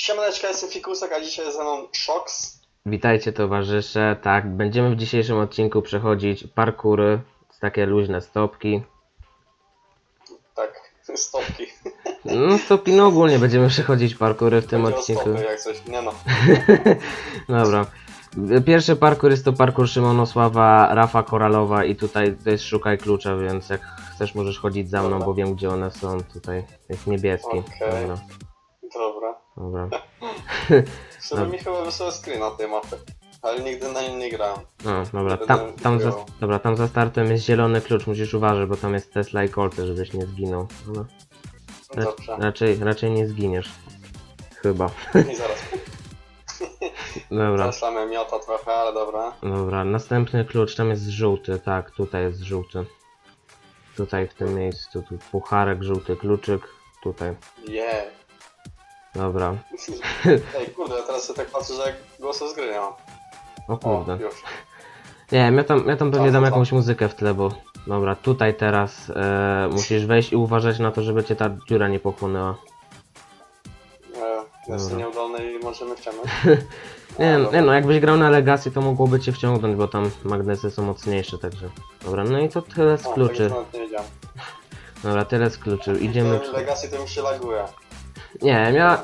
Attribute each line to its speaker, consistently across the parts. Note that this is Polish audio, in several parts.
Speaker 1: Siemaneczka, jestem Fikusek, a dzisiaj jest ze mną Shox.
Speaker 2: Witajcie towarzysze, tak, będziemy w dzisiejszym odcinku przechodzić parkury, takie luźne stopki.
Speaker 1: Tak, stopki.
Speaker 2: No stopki, no ogólnie będziemy przechodzić parkury w tym
Speaker 1: o
Speaker 2: odcinku.
Speaker 1: Stopy, jak coś, nie no.
Speaker 2: Dobra. Pierwszy parkur jest to parkur Szymonosława, Rafa Koralowa i tutaj to jest szukaj klucza, więc jak chcesz możesz chodzić za mną,
Speaker 1: Dobra.
Speaker 2: bo wiem gdzie one są. Tutaj jest niebieski. Dobra,
Speaker 1: Dobra. W sumie mi chyba wysłał screena tej mapy, ale nigdy na niej nie grałem.
Speaker 2: No, dobra, tam, tam, za, dobra, tam za startem jest zielony klucz, musisz uważać, bo tam jest Tesla i Colte, żebyś nie zginął. No,
Speaker 1: No
Speaker 2: ra-
Speaker 1: dobrze.
Speaker 2: raczej, raczej nie zginiesz. Chyba.
Speaker 1: I zaraz.
Speaker 2: Dobra,
Speaker 1: Tesla mnie miota trochę, ale dobra.
Speaker 2: dobra, następny klucz, tam jest żółty, tak, tutaj jest żółty. Tutaj w tym miejscu, tu pucharek, żółty kluczyk, tutaj.
Speaker 1: Yeah.
Speaker 2: Dobra,
Speaker 1: Ej, kurde, ja teraz sobie tak patrzę, że jak głosu z gry nie mam.
Speaker 2: o
Speaker 1: O,
Speaker 2: kurde.
Speaker 1: już.
Speaker 2: Nie ja tam, ja tam pewnie
Speaker 1: Co,
Speaker 2: dam
Speaker 1: co, co?
Speaker 2: jakąś muzykę w tle, bo... Dobra, tutaj teraz e, musisz wejść i uważać na to, żeby cię ta dziura nie pochłonęła.
Speaker 1: E,
Speaker 2: Dobra.
Speaker 1: nieudolny i możemy wciągnąć.
Speaker 2: Nie,
Speaker 1: A,
Speaker 2: nie no, jakbyś grał na Legacy, to mogłoby cię wciągnąć, bo tam magnesy są mocniejsze, także... Dobra, no i to tyle z
Speaker 1: O,
Speaker 2: kluczy.
Speaker 1: tak nawet nie wiedziałem.
Speaker 2: Dobra, tyle z kluczy. Idziemy...
Speaker 1: Tym Legacy to mi się laguje.
Speaker 2: Nie, ja,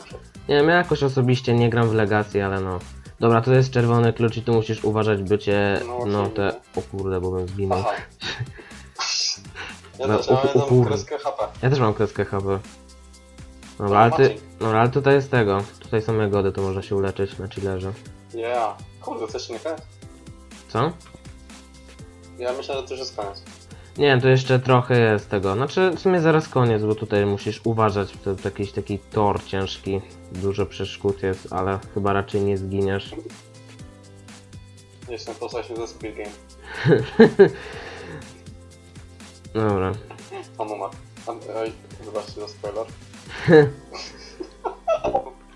Speaker 2: nie, ja jakoś osobiście nie gram w Legacy, ale no... Dobra, to jest czerwony klucz i tu musisz uważać, by cię...
Speaker 1: No,
Speaker 2: No te...
Speaker 1: oczywiście.
Speaker 2: O kurde, bo bym zginął.
Speaker 1: Aha. Ja
Speaker 2: No,
Speaker 1: też,
Speaker 2: kurde.
Speaker 1: kreskę HP.
Speaker 2: Ja też mam kreskę HP. Dobra,
Speaker 1: No,
Speaker 2: ale ty... Dobra, ale tutaj jest tego. Tutaj są jagody, to można się uleczyć na chillerze.
Speaker 1: Yeah. Kurde, jeszcze nie koniec?
Speaker 2: Co?
Speaker 1: Ja myślę, że to już jest koniec.
Speaker 2: Nie, to jeszcze trochę jest tego. Znaczy, w sumie zaraz koniec, bo tutaj musisz uważać. To jakiś taki tor ciężki. Dużo przeszkód jest, ale chyba raczej nie zginiesz.
Speaker 1: Jestem w postaci ze Squid Game.
Speaker 2: Dobra.
Speaker 1: Umarł. Tam, oj, wybaczcie za spoiler.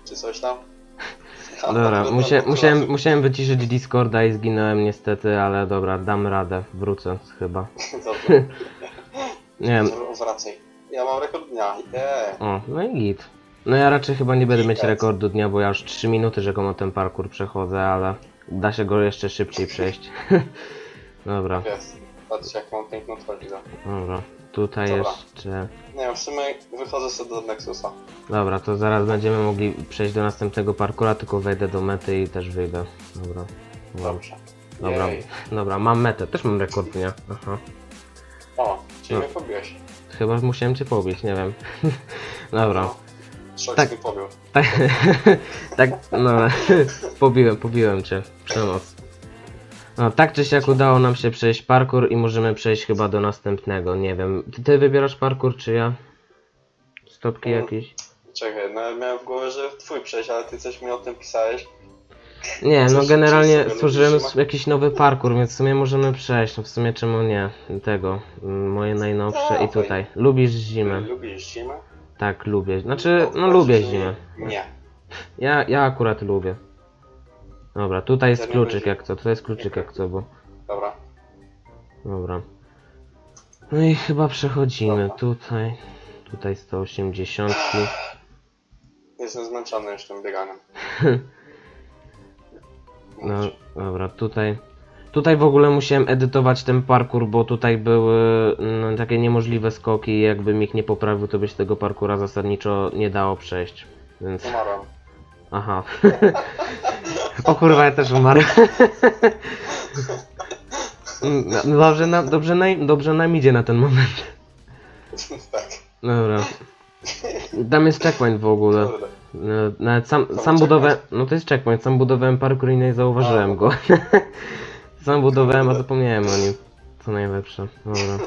Speaker 1: Czy coś tam?
Speaker 2: Dobra,
Speaker 1: No,
Speaker 2: musia,
Speaker 1: to-
Speaker 2: musiałem, musiałem wyciszyć Discorda i zginąłem niestety, ale dobra, dam radę. Wrócę chyba. Nie wiem.
Speaker 1: Wr- wracaj. Ja mam rekord dnia. Yeah.
Speaker 2: O, no i git. No ja raczej chyba nie będę mieć
Speaker 1: Git.
Speaker 2: rekordu dnia, bo ja już 3 minuty rzekomo ten parkour przechodzę, ale da się go jeszcze szybciej przejść. Dobra,
Speaker 1: Jest. Patrzcie jak mam piękną twarz
Speaker 2: dobra. Tutaj
Speaker 1: Dobra.
Speaker 2: jeszcze...
Speaker 1: Nie wiem, w sumie wychodzę sobie do Nexusa.
Speaker 2: Dobra, to zaraz będziemy mogli przejść do następnego parkura, tylko wejdę do mety i też wyjdę. Dobra. Dobra,
Speaker 1: Dobrze.
Speaker 2: dobra,
Speaker 1: Jej.
Speaker 2: dobra mam metę, też mam rekord dnia. Aha.
Speaker 1: O, czyli
Speaker 2: No.
Speaker 1: mnie pobiłeś.
Speaker 2: Chyba musiałem cię pobić, nie wiem. Dobra.
Speaker 1: No.
Speaker 2: Tak.
Speaker 1: tak. pobił.
Speaker 2: Tak, tak, no, pobiłem, pobiłem cię. Przemoc. No, tak czy siak udało nam się przejść parkour i możemy przejść chyba do następnego, nie wiem. Ty, ty wybierasz parkour czy ja? Stopki
Speaker 1: Mm.
Speaker 2: jakieś?
Speaker 1: Czekaj, no ja miałem w głowie, że twój przejść, ale ty coś mi o tym pisałeś.
Speaker 2: Nie, no
Speaker 1: Coś-
Speaker 2: generalnie
Speaker 1: sobie
Speaker 2: stworzyłem
Speaker 1: lubisz, ma-
Speaker 2: jakiś nowy parkour, więc w sumie możemy przejść, no w sumie czemu nie? Tego, mm, moje najnowsze i
Speaker 1: Dawaj.
Speaker 2: tutaj. Lubisz zimę?
Speaker 1: Lubisz zimę?
Speaker 2: Tak, lubię. Znaczy, no
Speaker 1: Powiedz,
Speaker 2: lubię zimę.
Speaker 1: Nie.
Speaker 2: Ja, ja akurat lubię. Dobra, tutaj jest kluczyk jak co, tutaj jest kluczyk jak co, bo...
Speaker 1: Dobra.
Speaker 2: Dobra. No i chyba przechodzimy
Speaker 1: Dobra.
Speaker 2: tutaj. Tutaj 180.
Speaker 1: Jestem zmęczony już tym bieganiem.
Speaker 2: No dobra, tutaj. Tutaj w ogóle musiałem edytować ten parkour, bo tutaj były no, takie niemożliwe skoki i jakbym ich nie poprawił, to by się tego parkoura zasadniczo nie dało przejść. Więc.
Speaker 1: Umarłem.
Speaker 2: Aha. o kurwa, ja też umarłem. No, dobrze, nam, dobrze, nam, dobrze nam idzie na ten moment.
Speaker 1: tak.
Speaker 2: Dobra. Tam jest checkpoint w ogóle. No, nawet sam, sam budowałem. No to jest checkpoint, sam budowałem parkour i nie zauważyłem go. sam budowałem, a zapomniałem o nim. Co najlepsze. Dobra.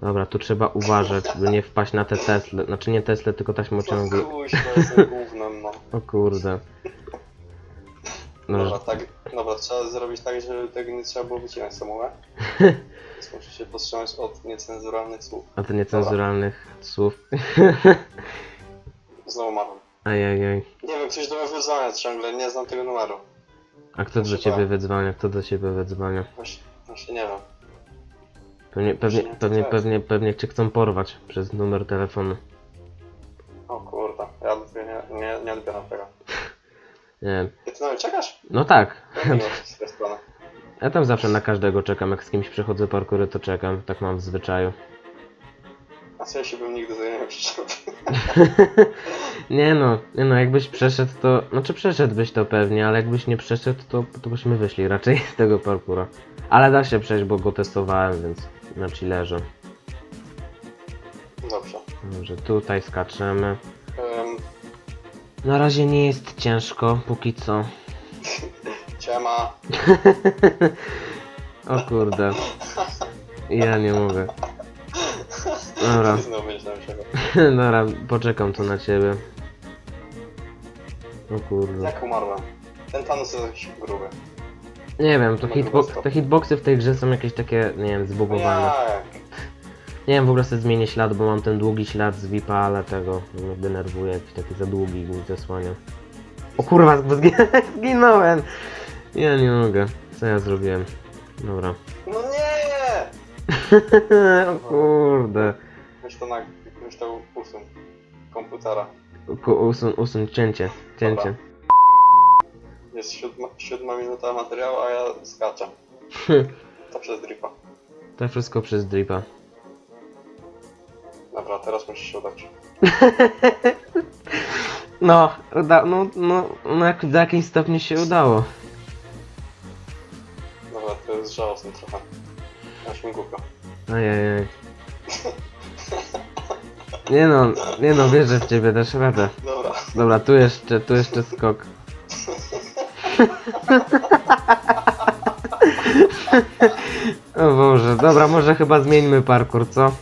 Speaker 2: Dobra, tu trzeba uważać, by nie wpaść na te Tesle. Znaczy nie Tesle, tylko taśmociągi.
Speaker 1: No kuźwa, jestem gównem, no.
Speaker 2: O kurde.
Speaker 1: Dobra,
Speaker 2: No,
Speaker 1: tak, dobra, trzeba zrobić tak, żeby tego nie trzeba było wycinać samoułek. Więc muszę się powstrzymać od niecenzuralnych słów.
Speaker 2: a to niecenzuralnych słów.
Speaker 1: Znowu umarłem.
Speaker 2: Ajajaj.
Speaker 1: Nie wiem, ktoś do mnie wyzwania ciągle, nie znam tego numeru.
Speaker 2: A kto do
Speaker 1: Proszę
Speaker 2: ciebie
Speaker 1: pana.
Speaker 2: wydzwania? Kto do ciebie wydzwania?
Speaker 1: Właśnie, właśnie nie wiem.
Speaker 2: Pewnie, pewnie,
Speaker 1: Właśnie,
Speaker 2: pewnie, pewnie, pewnie cię chcą porwać przez numer telefonu.
Speaker 1: O kurde, ja nie, Nie, nie odbieram tego.
Speaker 2: Nie wiem.
Speaker 1: Ty na mnie czekasz?
Speaker 2: No tak.
Speaker 1: Ja nie strony.
Speaker 2: Ja tam zawsze na każdego czekam, jak z kimś przechodzę parkury, to czekam. Tak mam w zwyczaju.
Speaker 1: A co jeśli bym nigdy do niej nie przyszedł?
Speaker 2: Nie no, nie no, jakbyś przeszedł to... Znaczy przeszedłbyś to pewnie, ale jakbyś nie przeszedł, to, to byśmy wyszli raczej z tego parkura. Ale da się przejść, bo go testowałem, więc na chillerze.
Speaker 1: Dobrze.
Speaker 2: Dobrze, tutaj skaczemy. Na razie nie jest ciężko, póki co.
Speaker 1: ciema.
Speaker 2: O kurde. Ja nie mogę. Dobra,
Speaker 1: Znowu myślałem się.
Speaker 2: dobra, poczekam tu na ciebie. O kurde.
Speaker 1: Jak umarłem? Ten Thanos jest jakiś gruby.
Speaker 2: Nie wiem, to, hitbo te hitboxy w tej grze są jakieś takie, nie wiem, zbugowane.
Speaker 1: jak?
Speaker 2: Nie wiem, w ogóle sobie zmienię ślad, bo mam ten długi ślad z VIPa, ale tego mnie denerwuje, jakiś taki za długi mi zasłania. O kurwa, zg- zginąłem! Ja nie mogę. Co ja zrobiłem? Dobra.
Speaker 1: No nie!
Speaker 2: o kurde.
Speaker 1: Już to na... Już to usuń. Komputera.
Speaker 2: Ku- Usuń, usuń cięcie, cięcie.
Speaker 1: Jest siódma, siódma minuta materiału, a ja skaczę. To przez dripa.
Speaker 2: To wszystko przez dripa.
Speaker 1: Dobra, teraz musisz się udać.
Speaker 2: No, uda, no, no, no jak, do jakimś stopniu się udało.
Speaker 1: Dobra, to jest żałosne trochę. Aż mi głupio.
Speaker 2: Ajajaj. Nie no, nie no, wierzę w ciebie, dasz radę.
Speaker 1: Dobra.
Speaker 2: Dobra, tu jeszcze, tu jeszcze skok. O Boże, dobra, może chyba zmieńmy parkour, co?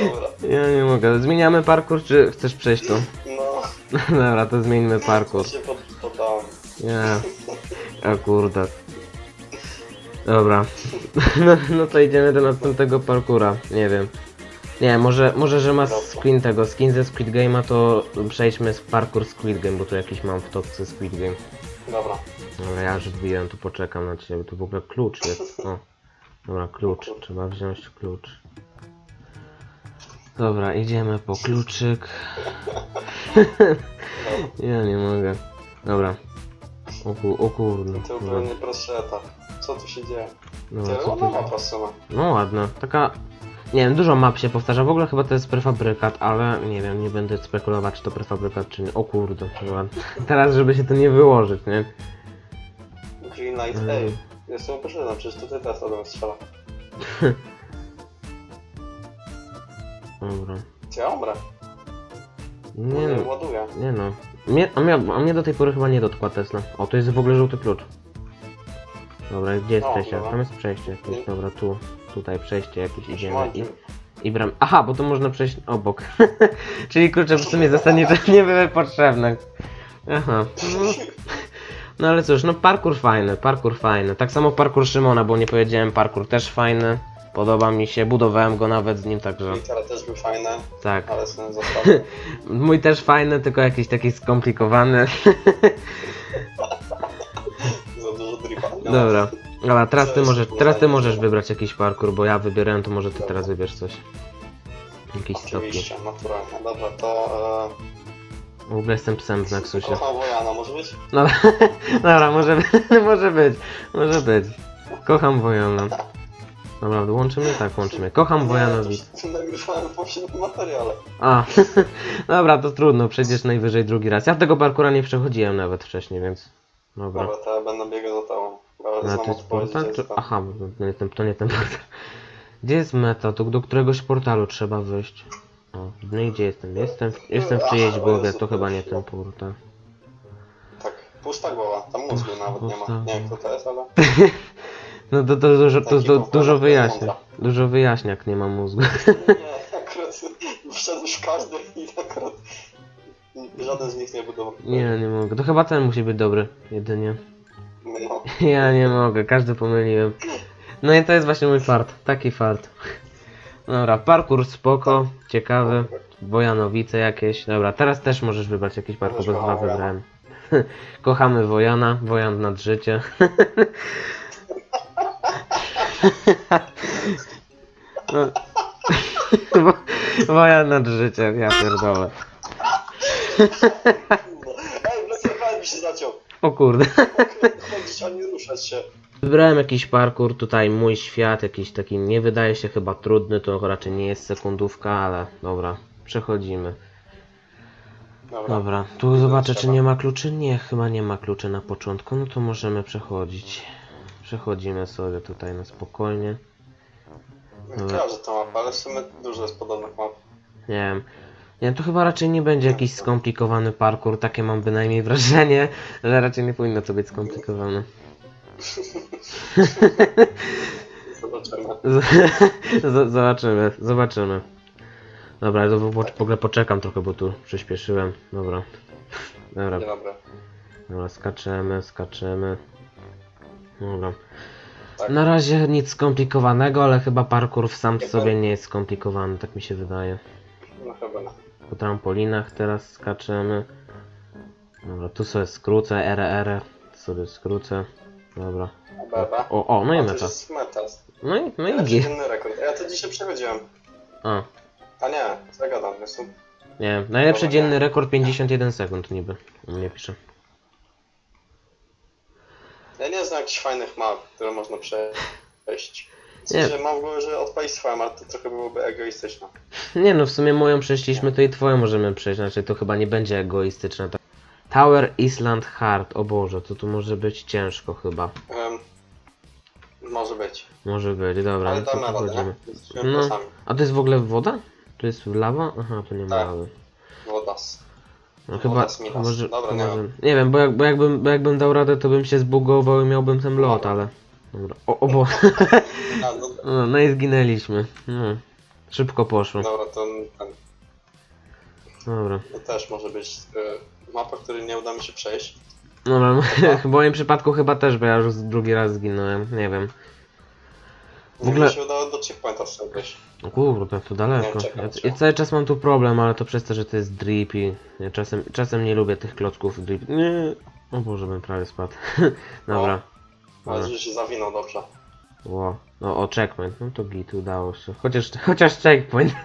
Speaker 1: Dobra.
Speaker 2: Ja nie mogę. Zmieniamy parkour, czy chcesz przejść tu?
Speaker 1: No.
Speaker 2: Dobra, to zmieńmy parkour.
Speaker 1: się pod.
Speaker 2: O kurde. Dobra. No, no to idziemy do następnego parkura. Nie wiem. Nie, może, może że ma skin tego, skin ze Squid Game'a, to przejdźmy z parkour Squid Game, bo tu jakiś mam w topce Squid Game.
Speaker 1: Dobra.
Speaker 2: Ale ja już wbiłem, tu poczekam na ciebie, tu w ogóle klucz jest. O. Dobra, klucz, trzeba wziąć klucz. Dobra, idziemy po kluczyk. ja nie mogę. Dobra. O, ku, o kurde.
Speaker 1: To był najprostszy etap. Co tu się dzieje?
Speaker 2: Dobra,
Speaker 1: Tyle
Speaker 2: co
Speaker 1: ona
Speaker 2: tu... No ładna, taka... Nie wiem, dużo map się powtarza, w ogóle chyba to jest prefabrykat, ale nie wiem, nie będę spekulować czy to prefabrykat czy nie. O kurde, dobra. Teraz żeby się to nie wyłożyć, nie?
Speaker 1: Green Light,
Speaker 2: Mm.
Speaker 1: ej. Jestem upośledzony, przecież tutaj teraz ode mnie strzela.
Speaker 2: Dobra.
Speaker 1: Umrę?
Speaker 2: Nie
Speaker 1: Nie
Speaker 2: no,
Speaker 1: ładuję.
Speaker 2: nie no. Mnie, a, mnie, a mnie do tej pory chyba nie dotkła Tesla. O, to jest w ogóle żółty klucz. Dobra, gdzie jest
Speaker 1: O,
Speaker 2: przejście?
Speaker 1: dobra.
Speaker 2: Tam jest przejście jakieś, dobra, tu. Tutaj przejście jakieś idziemy i, i bram... Aha, bo to można przejść obok. Czyli klucze w sumie zasadniczo nie były potrzebne. Aha. No, no ale cóż, no parkour fajny, parkour fajny. Tak samo parkour Szymona, bo nie powiedziałem, parkour też fajny. Podoba mi się, budowałem go nawet z nim, także
Speaker 1: Literal też był fajny,
Speaker 2: tak.
Speaker 1: ale ten zostawił.
Speaker 2: Mój też fajny, tylko jakiś taki skomplikowany.
Speaker 1: Za dużo dripa. No.
Speaker 2: Dobra. Ale teraz ty możesz, teraz ty możesz wybrać jakiś parkour, bo ja wybierałem, to może ty teraz wybierz coś. Jakiś stopni.
Speaker 1: Oczywiście, naturalnie. Dobra, to...
Speaker 2: W ogóle jestem psem w
Speaker 1: E,
Speaker 2: Nexusie.
Speaker 1: kocham Wojana, może być?
Speaker 2: No, dobra, może, może być, może być. Kocham Wojana. Dobra, łączymy? Tak, łączymy. Kocham.
Speaker 1: Nie, to nagrywałem w poprzednim materiale.
Speaker 2: A, dobra, to trudno, przejdziesz najwyżej drugi raz. Ja tego parkura nie przechodziłem nawet wcześniej, więc... Dobra.
Speaker 1: Dobra, to ja będę biegał za tobą. Bo
Speaker 2: Na
Speaker 1: znam odpowiedź,
Speaker 2: portal?
Speaker 1: gdzie
Speaker 2: Czy...
Speaker 1: jest tam.
Speaker 2: Aha, to nie, ten, to nie ten portal. Gdzie jest meta? To do któregoś portalu trzeba wyjść. O, no i gdzie jestem? Jestem w, jestem w czyjejś głowie, to chyba nie ten portal.
Speaker 1: Tak, pusta głowa, tam mózgu nawet nie ma. Nie wiem kto to jest, ale...
Speaker 2: No to, to, dużo, to, to, dużo wyjaśnia. Dużo wyjaśnia, jak nie ma mózgu.
Speaker 1: Nie, akurat wszedłeś w każdy i akurat... Żaden z nich nie był dobry.
Speaker 2: Nie, nie mogę. To chyba ten musi być dobry, jedynie.
Speaker 1: No,
Speaker 2: Ja nie mogę, każdy pomyliłem. No i to jest właśnie mój fart, taki fart. Dobra, parkour spoko, ciekawy. Wojanowice jakieś. Dobra, teraz też możesz wybrać jakiś parkour, bo dwa
Speaker 1: kocham
Speaker 2: wybrałem. Kochamy Wojana, Wojan nad życie. No. Moja nad życiem, ja pierdolę.
Speaker 1: Ej, blokowałem mi się zaciął.
Speaker 2: O kurde.
Speaker 1: Chodzić ani ruszać się.
Speaker 2: Wybrałem jakiś parkour, tutaj mój świat, jakiś taki, nie wydaje się chyba trudny, to raczej nie jest sekundówka, ale dobra, przechodzimy.
Speaker 1: Dobra.
Speaker 2: Dobra, tu zobaczę czy
Speaker 1: trzeba.
Speaker 2: nie ma kluczy, nie, chyba nie ma kluczy na początku, no to możemy przechodzić. Przechodzimy sobie tutaj na spokojnie, Dobra.
Speaker 1: Kojarzę tą mapę, ale w sumie dużo jest podobnych map.
Speaker 2: nie wiem. Nie, to chyba raczej nie będzie jakiś skomplikowany parkour, takie mam bynajmniej wrażenie, że raczej nie powinno to być skomplikowane.
Speaker 1: Zobaczymy.
Speaker 2: Z- zobaczymy, zobaczymy. Dobra, to w, ogóle poczekam trochę, bo tu przyspieszyłem. Dobra. Dobra, dobra, skaczemy, skaczemy. Dobra.
Speaker 1: Tak.
Speaker 2: Na razie nic skomplikowanego, ale chyba parkour w sam
Speaker 1: Nie
Speaker 2: sobie nie jest skomplikowany, tak mi się wydaje.
Speaker 1: No chyba nie.
Speaker 2: Po trampolinach teraz skaczemy. Dobra, tu sobie skrócę, RR, sobie skrócę. Dobra. O, o, no i meta. No i, no i
Speaker 1: rekord. Ja to dzisiaj przechodziłem.
Speaker 2: A,
Speaker 1: A nie, co ja gadam, jest tu.
Speaker 2: nie najlepszy
Speaker 1: nie.
Speaker 2: dzienny rekord 51 sekund niby. U mnie pisze.
Speaker 1: Ja nie znam jakichś fajnych map, które można przejść.
Speaker 2: Nie.
Speaker 1: sensie mam w głowie, że odpalić swoją, ale to trochę byłoby egoistyczne.
Speaker 2: Nie no, w sumie moją przeszliśmy, to i twoją możemy przejść, znaczy to chyba nie będzie egoistyczne. tak. Tower Island Hard, o Boże, to tu może być ciężko chyba.
Speaker 1: Może być.
Speaker 2: Może być, dobra,
Speaker 1: ale
Speaker 2: no to
Speaker 1: damy radę,
Speaker 2: przechodzimy.
Speaker 1: nie? Jesteśmy
Speaker 2: No.
Speaker 1: plusami.
Speaker 2: A to jest w ogóle woda? To jest lawa? Aha, to nie ma
Speaker 1: Tak.
Speaker 2: lawy.
Speaker 1: Wodas.
Speaker 2: No chyba, może,
Speaker 1: Dobra, nie
Speaker 2: nie wiem, bo, jak, bo, jakbym, bo jakbym dał radę, to bym się zbugował i miałbym ten lot, ale... Dobra, o, o bo...
Speaker 1: A, no,
Speaker 2: no, no i zginęliśmy. No. Szybko poszło.
Speaker 1: dobra, to, ten,
Speaker 2: Dobra.
Speaker 1: to też może być y, mapa, której nie uda mi się przejść.
Speaker 2: Dobra, w moim przypadku chyba też, bo ja już drugi raz zginąłem, nie wiem. W ogóle-
Speaker 1: mi się udało do checkpointa wszedłeś.
Speaker 2: O kurde, to daleko.
Speaker 1: Nie, czekam,
Speaker 2: Ja,
Speaker 1: czekam.
Speaker 2: ja cały czas mam tu problem, ale to przez to, że to jest drip i ja czasem, czasem nie lubię tych klocków drip. Nie. O Boże, bym prawie spadł. Dobra.
Speaker 1: Ale
Speaker 2: Dobra.
Speaker 1: że się zawinął dobrze.
Speaker 2: Ło. No o checkpoint, no to git, udało się. Chociaż, chociaż checkpoint.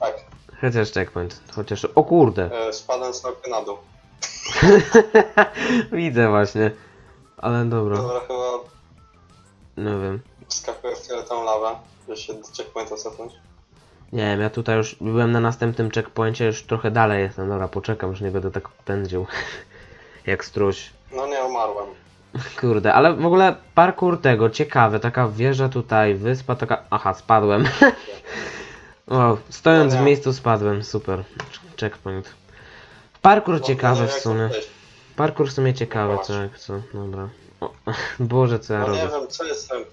Speaker 1: Tak,
Speaker 2: chociaż checkpoint. Chociaż, o kurde.
Speaker 1: y, spadłem z nogi na dół.
Speaker 2: Widzę właśnie. Ale dobra,
Speaker 1: Dobra, chyba
Speaker 2: nie wiem.
Speaker 1: Wskakuję w fioletową lawę, żeby się do checkpointa cofnąć.
Speaker 2: Nie wiem, ja tutaj już byłem na następnym checkpoincie, już trochę dalej jestem. Dobra, poczekam, już nie będę tak pędził. Jak struś.
Speaker 1: No nie umarłem.
Speaker 2: Kurde, ale w ogóle parkour tego, ciekawy, taka wieża tutaj, wyspa taka... Aha, spadłem. wow, stojąc
Speaker 1: No
Speaker 2: w miejscu spadłem, super. Checkpoint. Parkour
Speaker 1: No,
Speaker 2: ciekawy
Speaker 1: nie
Speaker 2: w sumie. Parkour w sumie ciekawy,
Speaker 1: No
Speaker 2: co jak co, dobra. O, Boże, co ja
Speaker 1: No nie
Speaker 2: robię.
Speaker 1: wiem, co jestem.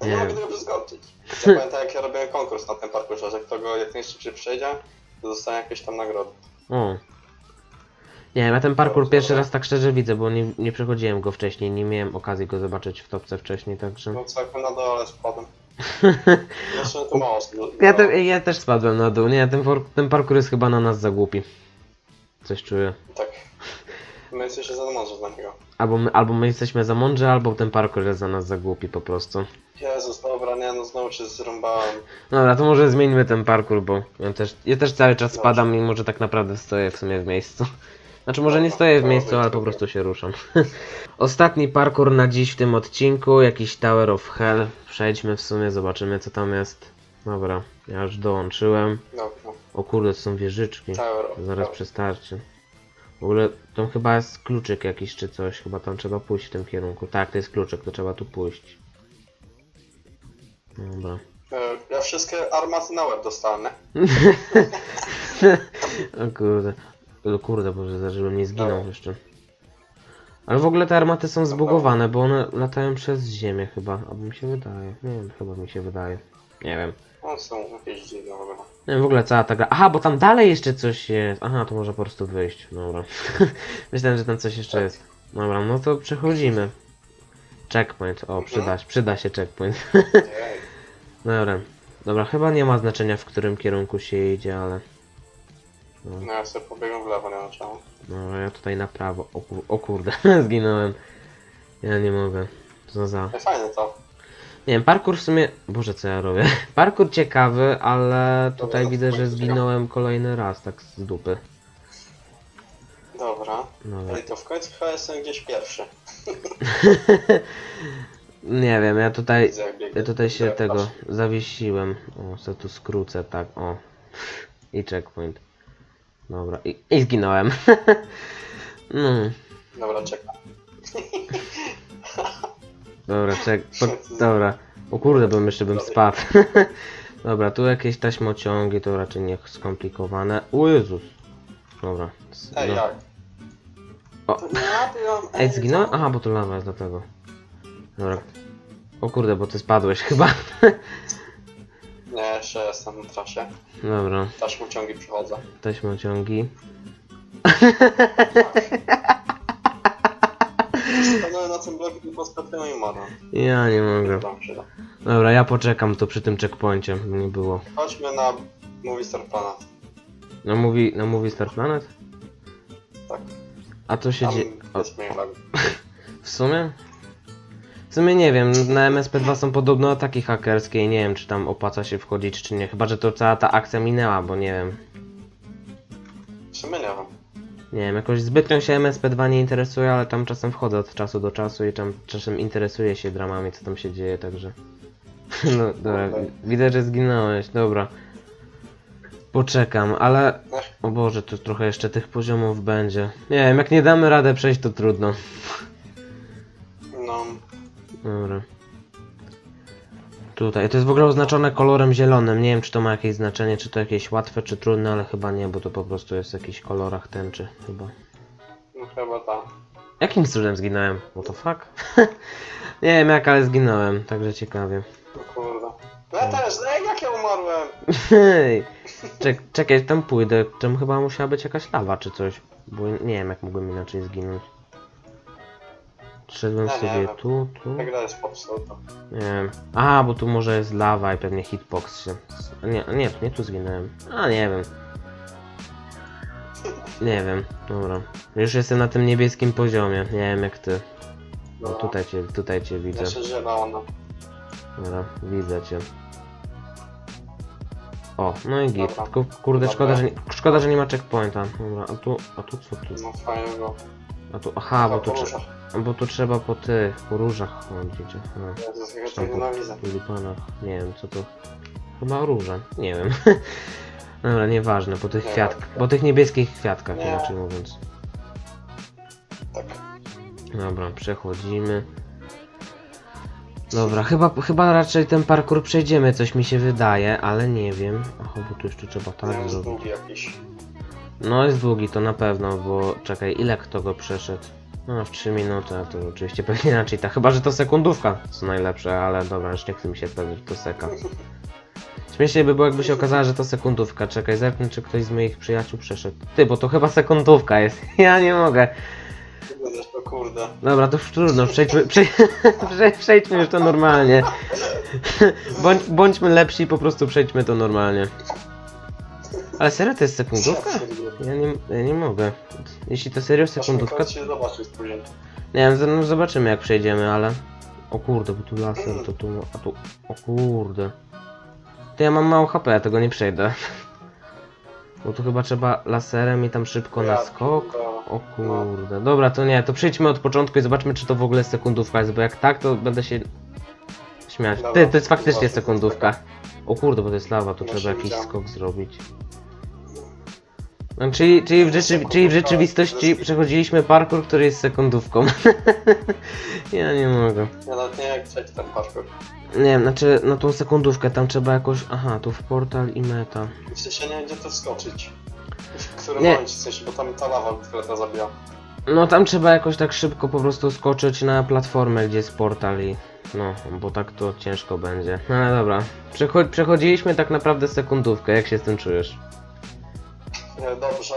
Speaker 1: No
Speaker 2: Nie
Speaker 1: mogę tego przeskoczyć. Ja pamiętam jak ja robiłem konkurs na tym parkurze, że kto go jak najszybciej przejdzie, to dostanie jakieś tam nagrody.
Speaker 2: O. Nie wiem, ja ten parkour pierwszy raz tak szczerze widzę, bo nie, nie przechodziłem go wcześniej, nie miałem okazji go zobaczyć w topce wcześniej, także...
Speaker 1: No co, jak na dole spadłem. To mało.
Speaker 2: Ja, te, ja też spadłem na dół, nie, ten, for- ten parkour jest chyba na nas za głupi. Coś czuję.
Speaker 1: Tak. My jesteśmy za mądrzy dla niego.
Speaker 2: Albo my, albo my jesteśmy za mądrzy, albo ten parkour jest za nas za głupi po prostu.
Speaker 1: Jezus, dobra, nie no, znowu się zrąbałem.
Speaker 2: Dobra, to może zmieńmy ten parkour, bo ja też, ja też cały czas
Speaker 1: Dobrze.
Speaker 2: spadam i może tak naprawdę stoję w sumie w miejscu. Znaczy może nie stoję w miejscu, ale po prostu się ruszam. Ostatni parkour na dziś w tym odcinku, jakiś Tower of Hell. Przejdźmy w sumie, zobaczymy co tam jest. Dobra, ja już dołączyłem.
Speaker 1: Dobra,
Speaker 2: O kurde, to są wieżyczki.
Speaker 1: Tower of
Speaker 2: Zaraz
Speaker 1: Hell.
Speaker 2: przestarczy. W ogóle tam chyba jest kluczyk jakiś czy coś, chyba tam trzeba pójść w tym kierunku. Tak, to jest kluczyk, to trzeba tu pójść. Dobra.
Speaker 1: E, Ja wszystkie armaty na łeb dostałem, nie?
Speaker 2: O kurde. O kurde, boże, żebym nie zginął
Speaker 1: Dobra.
Speaker 2: jeszcze. Ale w ogóle te armaty są zbugowane, bo one latają przez ziemię chyba, albo mi się wydaje. Nie wiem, chyba mi się wydaje. Nie wiem.
Speaker 1: No są jakieś dziwne w ogóle.
Speaker 2: Wiem, w ogóle cała ta gra. Aha, bo tam dalej jeszcze coś jest. Aha, to może po prostu wyjść. Dobra. Myślałem, że tam coś jeszcze jest. Dobra, no to przechodzimy. Checkpoint. O, przyda, przyda się checkpoint. Dobra. Dobra, chyba nie ma znaczenia w którym kierunku się idzie, ale...
Speaker 1: no ja sobie pobiegłem w lewo, nie wiem czemu.
Speaker 2: No, ja tutaj na prawo. O, o kurde, zginąłem. Ja nie mogę. Co za...
Speaker 1: Ej, fajne to.
Speaker 2: Nie wiem, parkour w sumie... Boże, co ja robię? Parkour ciekawy, ale tutaj
Speaker 1: Dobra,
Speaker 2: widzę, że
Speaker 1: fajnie.
Speaker 2: zginąłem kolejny raz, tak z dupy.
Speaker 1: Dobra.
Speaker 2: Dobra.
Speaker 1: Ale to w końcu chyba jestem gdzieś pierwszy.
Speaker 2: Nie wiem, ja tutaj...
Speaker 1: Widzę jak biegnie.
Speaker 2: Ja tutaj się
Speaker 1: Dobra,
Speaker 2: tego
Speaker 1: patrz.
Speaker 2: zawiesiłem. O, se tu skrócę, tak, o. I checkpoint. Dobra, i, i zginąłem. no,
Speaker 1: Dobra, czekam.
Speaker 2: Dobra, czek, po, dobra. O kurde, bym jeszcze bym spadł. dobra, tu jakieś taśmociągi, to raczej nie skomplikowane. O Jezus. Dobra. s-
Speaker 1: Ej,
Speaker 2: no.
Speaker 1: jak?
Speaker 2: O.
Speaker 1: To nie ja byłam.
Speaker 2: Ej, zginąłem? Aha, bo to lawa jest dlatego. Dobra. O kurde, bo ty spadłeś chyba.
Speaker 1: Nie, jeszcze jestem na trasie.
Speaker 2: Dobra,
Speaker 1: Taśmociągi przychodzę.
Speaker 2: taśmociągi.
Speaker 1: Na bloku i.
Speaker 2: Ja nie mogę.
Speaker 1: Się to.
Speaker 2: Dobra, ja poczekam tu przy tym checkpoincie, by nie było.
Speaker 1: Chodźmy na Movie Star Planet.
Speaker 2: No mówi, no mówi Star Planet?
Speaker 1: Tak.
Speaker 2: A co się
Speaker 1: Tam
Speaker 2: dzieje?
Speaker 1: Jest.
Speaker 2: W sumie? W sumie nie wiem, na MSP2 są podobno ataki hakerskie i nie wiem czy tam opłaca się wchodzić czy nie. Chyba, że to cała ta akcja minęła, bo nie wiem.
Speaker 1: W sumie nie wiem.
Speaker 2: Nie wiem, jakoś zbytnio się MSP2 nie interesuje, ale tam czasem wchodzę od czasu do czasu i tam czasem interesuję się dramami, co tam się dzieje, także... No dobra, widzę, że zginąłeś, dobra. Poczekam, ale... O Boże, tu trochę jeszcze tych poziomów będzie. Nie wiem, jak nie damy radę przejść, to trudno.
Speaker 1: No,
Speaker 2: Dobra. Tutaj, to jest w ogóle oznaczone kolorem zielonym. Nie wiem, czy to ma jakieś znaczenie, czy to jakieś łatwe, czy trudne, ale chyba nie, bo to po prostu jest w jakichś kolorach tęczy, chyba.
Speaker 1: no chyba tak.
Speaker 2: Jakim cudem zginąłem? What the fuck? nie wiem jak, ale zginąłem, także ciekawie.
Speaker 1: O kurde. No ja też, no jak- ja umarłem?
Speaker 2: Hej! Czek, czekaj, tam pójdę. Tam chyba musiała być jakaś lawa czy coś. Bo nie wiem jak mogłem inaczej zginąć. Szedłem
Speaker 1: Ja nie
Speaker 2: sobie tu, tu.
Speaker 1: Ta gra jest popsuta.
Speaker 2: Nie wiem. A, bo tu może jest lawa i pewnie hitbox się. Nie, nie, nie tu zginąłem. A nie wiem. Nie wiem, dobra. Już jestem na tym niebieskim poziomie. Nie wiem jak ty. No
Speaker 1: Dobra.
Speaker 2: tutaj cię, tutaj cię widzę.
Speaker 1: Jeszcze zielona.
Speaker 2: Dobra, widzę cię. O, no i git.
Speaker 1: Dobra.
Speaker 2: Tylko kurde,
Speaker 1: Dobra.
Speaker 2: szkoda że, nie, szkoda, że nie ma checkpointa. Dobra, a tu, a tu co tu?
Speaker 1: No fajnie go.
Speaker 2: A tu, aha, bo tu, trze, bo tu trzeba po tych, po różach chodzić. Aha.
Speaker 1: Ja
Speaker 2: Czy
Speaker 1: to
Speaker 2: tam po
Speaker 1: nienawidzę.
Speaker 2: tulipanach. Nie wiem, co to. Chyba róże. Nie wiem. Dobra, nieważne, po tych
Speaker 1: Nie
Speaker 2: kwiatkach.
Speaker 1: ważne.
Speaker 2: Po tych niebieskich kwiatkach,
Speaker 1: Nie.
Speaker 2: inaczej mówiąc.
Speaker 1: Tak.
Speaker 2: Dobra, przechodzimy. Dobra, chyba, chyba raczej ten parkour przejdziemy, coś mi się wydaje, ale nie wiem. Aha, bo tu jeszcze trzeba tak zrobić.
Speaker 1: długi jakiś.
Speaker 2: No jest długi, to na pewno, bo czekaj, ile kto go przeszedł? No w 3 minuty, a to oczywiście pewnie raczej tak. Chyba, że to sekundówka, co najlepsze, ale dobra, już nie chcę mi się pewnie, że to seka. Śmiesznie by było, jakby się okazało, że to sekundówka. Czekaj, zerknę, czy ktoś z moich przyjaciół przeszedł. Ty, bo to chyba sekundówka jest. Ja nie mogę.
Speaker 1: O kurde.
Speaker 2: Dobra, to już trudno, przejdźmy, prze, prze, przejdźmy już to normalnie. Bądź, bądźmy lepsi, po prostu przejdźmy to normalnie. Ale serio to jest sekundówka? Ja nie, ja nie mogę. Jeśli to serio sekundówka,
Speaker 1: się zobaczyć
Speaker 2: nie wiem, no zobaczymy jak przejdziemy, ale... O kurde, bo tu laser, to tu... A tu... O kurde. To ja mam mało HP, ja tego nie przejdę. Bo tu chyba trzeba laserem i tam szybko na skok. O kurde. Dobra, to nie, to przejdźmy od początku i zobaczmy czy to w ogóle sekundówka jest, bo jak tak, to będę się śmiać. Ty, to jest faktycznie sekundówka. O kurde, bo to jest lawa,
Speaker 1: Właśnie
Speaker 2: trzeba jakiś skok zrobić. No, czyli, czyli, w czyli w rzeczywistości przechodziliśmy parkour, który jest sekundówką. ja nie mogę.
Speaker 1: Ja nawet nie wiem jak przejść ten parkour.
Speaker 2: Nie wiem, znaczy, no tą sekundówkę tam trzeba jakoś... Aha, tu w portal i meta.
Speaker 1: W sensie nie wiem gdzie to wskoczyć. W którym
Speaker 2: Nie.
Speaker 1: momencie, w sensie, bo tam ta lawa, która to zabija.
Speaker 2: No tam trzeba jakoś tak szybko po prostu skoczyć na platformę, gdzie jest portal i... No, bo tak to ciężko będzie. No ale dobra. Przecho przechodziliśmy tak naprawdę sekundówkę, jak się z tym czujesz?
Speaker 1: Nie, dobrze,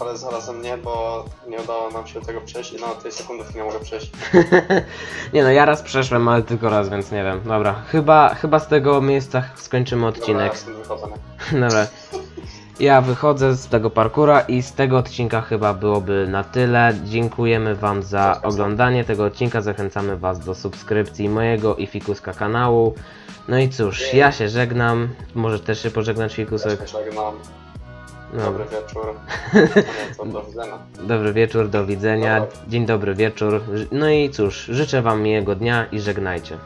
Speaker 1: ale zarazem nie, bo nie udało nam się tego przejść i na tej sekundówki nie mogę przejść.
Speaker 2: nie no, ja raz przeszłem, ale tylko raz, więc nie wiem. Dobra, chyba, chyba z tego miejsca skończymy
Speaker 1: Dobra, ja
Speaker 2: odcinek.
Speaker 1: stąd wychodzę. nie?
Speaker 2: Dobra. Ja wychodzę z tego parkura i z tego odcinka chyba byłoby na tyle. Dziękujemy Wam za oglądanie tego odcinka. Zachęcamy Was do subskrypcji mojego i Fikuska kanału. No i cóż, ja się żegnam. Możesz też się pożegnać Fikusek.
Speaker 1: Też żegnam.
Speaker 2: No,
Speaker 1: Dobry wieczór. Do widzenia.
Speaker 2: dobry wieczór, do widzenia. Dzień dobry wieczór. No i cóż, życzę Wam miłego dnia i żegnajcie.